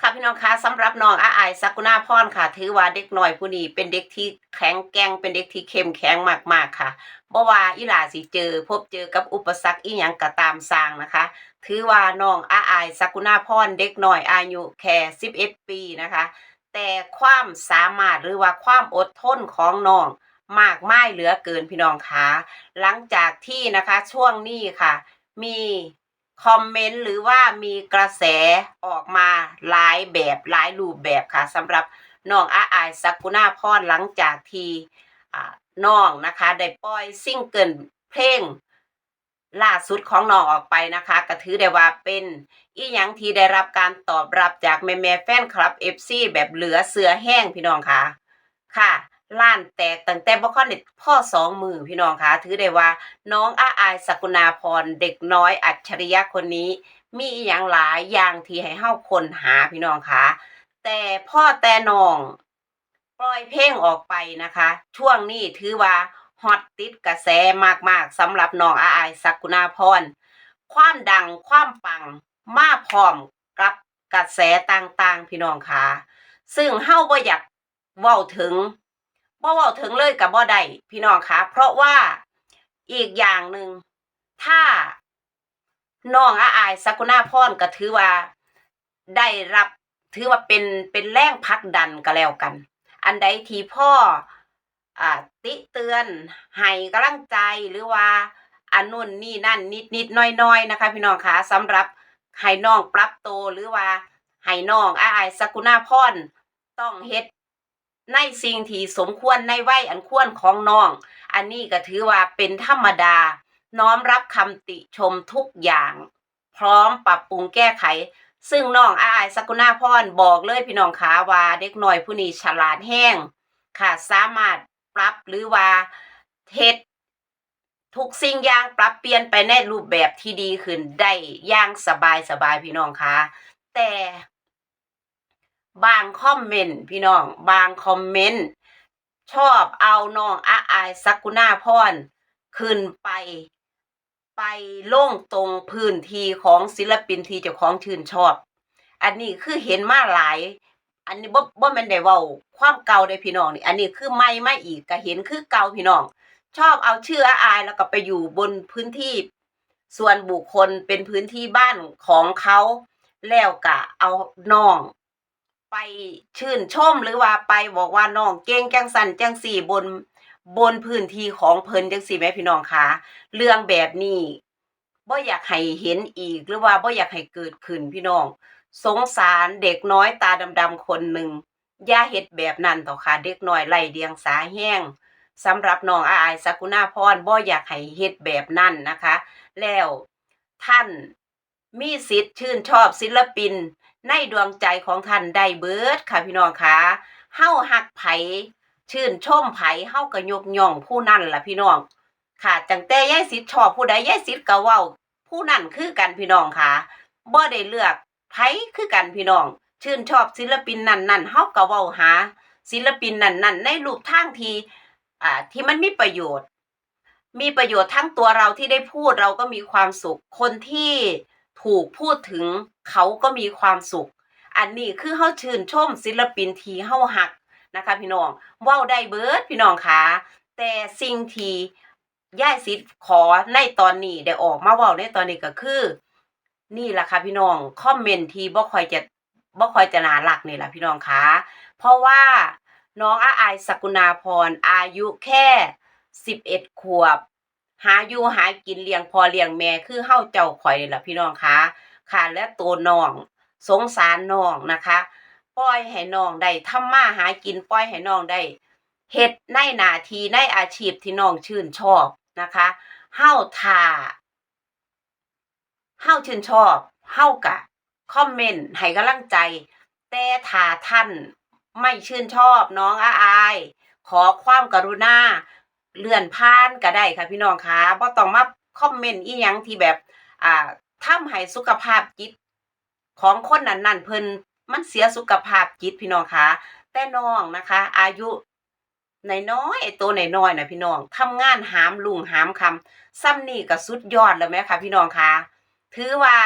ค่ะพี่น้องคะสำหรับน้องอาอายสักุณาพรค่ะ ถือว่าเด็กน้อยผู้นี้เป็นเด็กที่แข็งแกร่งเป็นเด็กที่เข้มแข็งมากๆค่ะบ่ว่าอีหลาสิเจอ พบเจอกับอุปสรรคอีหยังก็ตามสร้างนะคะ ถือว่าน้องอาอายสักุณาพรเด็กน้อยอายุแค่11 ปีนะคะ แต่ความสามารถหรือว่าความอดทนของน้องมากไมายเหลือเกินพี่น้องคะหลังจากที่นะคะช่วงนี้ค่ะ มี คอมเมนต์หรือว่ามีกระแสออกมาหลายแบบหลายรูปแบบค่ะสำหรับน้องอาอายสักุณาพรหลังจากที่อ่าน้องนะคะ ได้ปล่อยซิงเกิลเพลงล่าสุดของน้องออกไปนะคะก็ถือได้ว่าเป็นอีหยังที่ได้รับการตอบรับจากแม่แม่แฟนคลับ FC แบบเหลือเสือแห้งพี่น้องค่ะ ค่ะ ล้านแตกตั้งแต่บ่ค่อนเด็ดพ่อสองมือพี่น้องคะถือได้ว่า น้องอาอายสกุณาพรเด็กน้อยอัจฉริยะคนนี้ มีอย่างหลายอย่างที่ให้เฮาคนหาพี่น้องคะแต่พ่อแต่น้องปล่อยเพลงออกไปนะคะ ช่วงนี้ถือว่าฮอตติดกระแสมากๆสำหรับน้องอาอายสกุณาพรความดังความปังมาพร้อมกับกระแสต่างๆ พี่น้องคะซึ่งเฮาบ่อยากเว้าถึง บ่เว้าถึงเลยกับบ่ได้พี่น้องคะเพราะว่าอีกอย่างหนึ่งถ้าน้องอาอายสกุณาพรก็ถือว่าได้รับถือว่าเป็นเป็นแรงผลักดันก็แล้วกัน อันใดที่พ่ออ่าติเตือนให้กำลังใจหรือว่าอันนู่นนี่นั่นนิดนิดน้อยน้อยนะคะ พี่น้องคะสำหรับให้น้องปรับโตหรือว่าให้น้องอาอายสกุณาพรต้องเฮ็ด ในสิ่งที่สมควรในวัยอันควรของน้อง อันนี้ก็ถือว่าเป็นธรรมดา น้อมรับคำติชมทุกอย่าง พร้อมปรับปรุงแก้ไข ซึ่งน้องอาอายสกุณาพรบอกเลยพี่น้องขาว่าเด็กน้อยผู้นี้ฉลาดแห้งค่ะสามารถปรับหรือว่าเฮ็ดทุกสิ่งอย่างปรับเปลี่ยนไปในรูปแบบที่ดีขึ้นได้อย่างสบายสบายๆพี่น้องคะแต่ บางคอมเมนต์พี่น้อง บางคอมเมนต์ชอบเอาน้องอาอายสักุณาพรขึ้นไป ไปลงตรงพื้นที่ของศิลปินที่เจ้าของชื่นชอบ อันนี้คือเห็นมาหลาย อันนี้บ่บ่แม่นได้เว้าความเก่าได้พี่น้องนี่อันนี้คือใหม่ไมาอีกก็เห็นคือเก่าพี่น้อง ชอบเอาชื่ออาอายแล้วก็ไปอยู่บนพื้นที่ส่วนบุคคลเป็นพื้นที่บ้านของเขาแล้วก็เอาน้อง ไปชื่นชมหรือว่าไปบอกว่าน้องเก่งจังสันจังสี่บนบนพื้นที่ของเพิ่นจังสี่แม่พี่น้องคะเรื่องแบบนี้บ่อยากให้เห็นอีกหรือว่าบ่อยากให้เกิดขึ้นพี่น้อง สงสารเด็กน้อยตาดำๆคนหนึ่งอย่าเฮ็ดแบบนั้นต่อค่ะ เด็กน้อยไล่เดียงสาแห้งสำหรับน้องอาอายสกุณาพรบ่อยากให้เฮ็ดแบบนั้นนะคะ แล้วท่านมีสิทธิ์ชื่นชอบศิลปิน ในดวงใจของท่านได้เบิดค่ะพี่น้องค่ะเฮาหักไผชื่นชมไผเฮาก็ยกย่องผู้นั้นล่ะพี่น้อง ค่ะจังแต่ยายสิทธิ์ชอบผู้ใดยายสิทธิ์ก็เว้า ผู้นั้นคือกันพี่น้องค่ะบ่ได้เลือกไผคือกันพี่น้อง ชื่นชอบศิลปินนั้นนั่นเฮาก็เว้าหา ศิลปินนั้นนั่นในรูปทางที่อ่าที่มันมีประโยชน์ มีประโยชน์ทั้งตัวเราที่ได้พูดเราก็มีความสุขคนที่ ถูกพูดถึงเขาก็มีความสุข อันนี้คือเฮาชื่นชมศิลปินที่เฮาหักนะคะพี่น้องเว้าได้เบิดพี่น้องค่ะแต่สิ่งที่ย่ายสิทธิ์ขอในตอนนี้ได้ออกมาเว้าในตอนนี้ก็คือ นี่ล่ะค่ะพี่น้องคอมเมนต์ที่บ่ค่อยจะบ่ค่อยจะน่ารักนี่ล่ะพี่น้องค่ะเพราะว่าน้องอาอายสกุณาพรอายุแค่11ขวบ หาอยู่หากินเลี้ยงพอเลี้ยงแม่คือเฮาเจ้าข่อยนี่ล่ะพี่น้องคะค่ะและตัวน้องสงสารน้องนะคะ ปล่อยให้น้องได้ทำมาหากินปล่อยให้น้องได้เฮ็ดในหนาทีในอาชีพที่น้องชื่นชอบนะคะเฮาทาเฮาชื่นชอบเฮากะคอมเมนต์ให้กำลังใจ แต่ถ้าท่านไม่ชื่นชอบน้องอาอาย ขอความกรุณา เลื่อนผ่านก็ได้ค่ะพี่น้องคะบ่ต้องมาคอมเมนต์อีหยังที่แบบ อ่าทำให้สุขภาพจิต ของคนนั้นๆเพิ่นมันเสียสุขภาพจิตพี่น้องคะแต่น้องนะคะ อายุนน้อยไอตัวน้อยน่ะพี่น้องทำงานหามลุงหามคำซ้ำนี่ก็สุดยอดแล้วแม่ค่ะพี่น้องคะถือว่า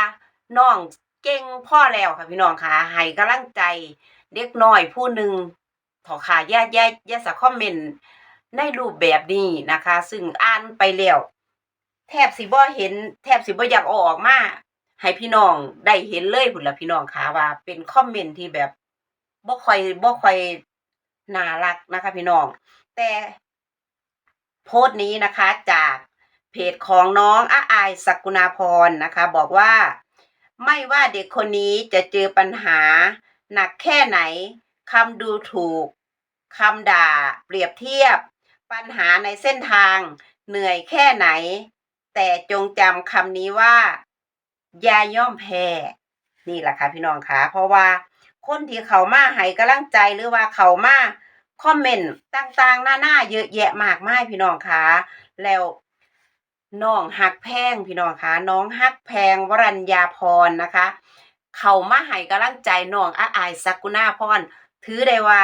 น้องเก่งพ่อแล้วค่ะพี่น้องค่ะให้กำลังใจ เด็กน้อยผู้หนึ่งถอค่ะอย่าอย่าอย่าสะคอมเมนต์ ในรูปแบบนี้นะคะ ซึ่งอ่านไปแล้วแทบสิบ่เห็น แทบสิบ่อยากออกมาให้พี่น้องได้เห็นเลยพุ่นละพี่น้องค่ะว่า เป็นคอมเมนต์ที่แบบบ่ค่อยบ่ค่อยน่ารักนะคะ พี่น้อง แต่โพสต์นี้นะคะจากเพจของน้องอาอายสักุณาพรนะคะ บอกว่าไม่ว่าเด็กคนนี้จะเจอปัญหา หนักแค่ไหนคำดูถูกคำด่า เปรียบเทียบ ปัญหาในเส้นทางเหนื่อยแค่ไหน แต่จงจำคำนี้ว่า อย่าย่อมแพ้นี่แหละค่ะพี่น้องค่ะ เพราะว่าคนที่เขามาให้กำลังใจหรือว่าเขามาคอมเมนต์ต่างๆ หน้าๆเยอะแยะมากมายพี่น้องค่ะ แล้วน้องฮักแพงพี่น้องค่ะ น้องฮักแพงวรัญญาพรนะคะ เขามาให้กำลังใจน้องอาอายสักุณาพรถือได้ว่า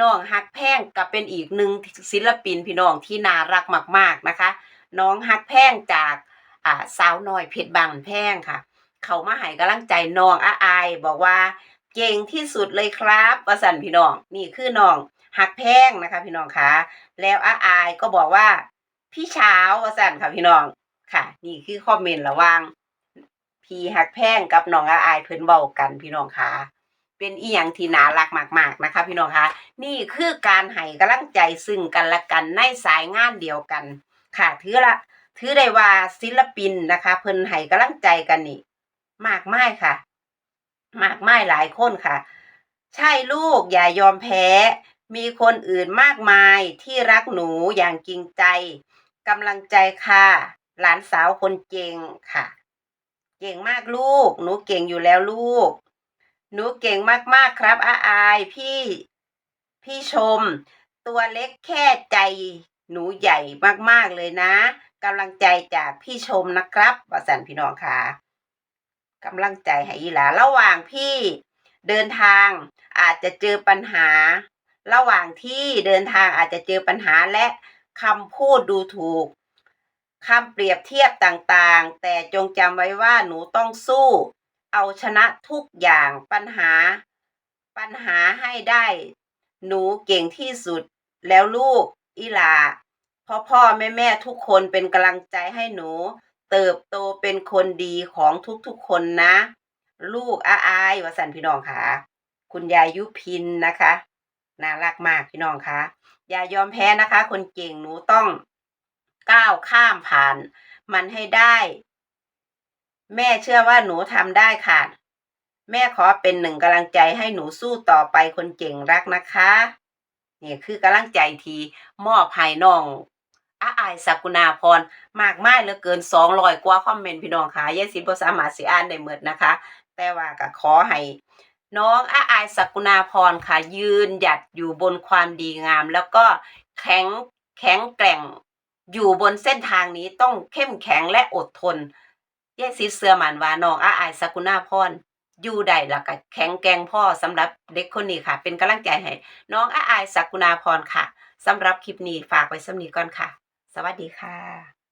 น้องฮักแพงก็เป็นอีกหนึ่งศิลปินพี่น้องที่น่ารักมาก ๆนะคะ น้องฮักแพงจากอ่าสาวน้อยเพชรบางแพงค่ะ เขามาให้กำลังใจน้องอาอายบอกว่าเก่งที่สุดเลยครับว่าสันพี่น้องนี่คือน้องฮักแพงนะคะ พี่น้องคะแล้วอาอายก็บอกว่า พี่เช้าว่าสันค่ะพี่น้องค่ะ นี่คือคอมเมนต์ระว่างพี่ฮักแพงกับน้องอาอายเพิ่นเว้ากันพี่น้องคะ เป็นอีหยังที่น่ารักมากๆนะคะ พี่น้องคะนี่คือการให้กำลังใจซึ่งกันและกันในสายงานเดียวกัน ค่ะถือละถือได้ว่าศิลปินนะคะ เพิ่นให้กำลังใจกันนี่ มากมายค่ะ มากมายหลายคนค่ะ ใช่ลูกอย่ายอมแพ้ มีคนอื่นมากมายที่รักหนูอย่างจริงใจกำลังใจค่ะ หลานสาวคนเก่งค่ะ เก่งมากลูก หนูเก่งอยู่แล้วลูก หนูเก่งมากๆครับอาอายพี่พี่ชม ตัวเล็กแค่ใจ หนูใหญ่มากๆเลยนะกำลังใจจากพี่ชมนะครับวสันพี่น้องค่ะกำลังใจให้อีหลาระหว่างพี่เดินทางอาจจะเจอปัญหา ระหว่างที่เดินทางอาจจะเจอปัญหาและคำพูดดูถูกคำเปรียบเทียบต่างๆ แต่จงจำไว้ว่าหนูต้องสู้ เอาชนะทุกอย่างปัญหา ปัญหาให้ได้ หนูเก่งที่สุดแล้วลูกอีหลาพ่อพ่อแม่แม่ทุกคนเป็นกำลังใจให้หนู เติบโตเป็นคนดีของทุกๆคนนะ ลูกอาอายวสันพี่น้องค่ะ คุณยายยุพินนะคะน่ารักมากพี่น้องค่ะอย่ายอมแพ้นะคะ คนเก่งหนูต้องก้าวข้ามผ่าน มันให้ได้ แม่เชื่อว่าหนูทำได้ค่ะ แม่ขอเป็นหนึ่งกำลังใจให้หนูสู้ต่อไปคนเก่งรักนะคะนี่คือกำลังใจที่มอบให้น้องอาอายสักุณาพรมากมายเหลือเกินสองร้อยกว่าคอมเมนต์พี่น้องค่ะยายสิบสามารถสิอ่านได้หมดนะคะ แต่ว่าก็ขอให้น้องอาอายสักุณาพรค่ะ ยืนหยัดอยู่บนความดีงาม แล้วก็แข็งแข็งแกร่ง อยู่บนเส้นทางนี้ต้องเข้มแข็งและอดทน ยายสิเสื้อมันว่าน้องอาอายสักุณาพรอยู่ได้แล้วก็แข็งแกร่งพ่อสำหรับเด็กคนนี้ค่ะ เป็นกำลังใจให้น้องอาอายสักุณาพรค่ะสำหรับคลิปนี้ฝากไว้สำนีก่อนค่ะ สวัสดีค่ะ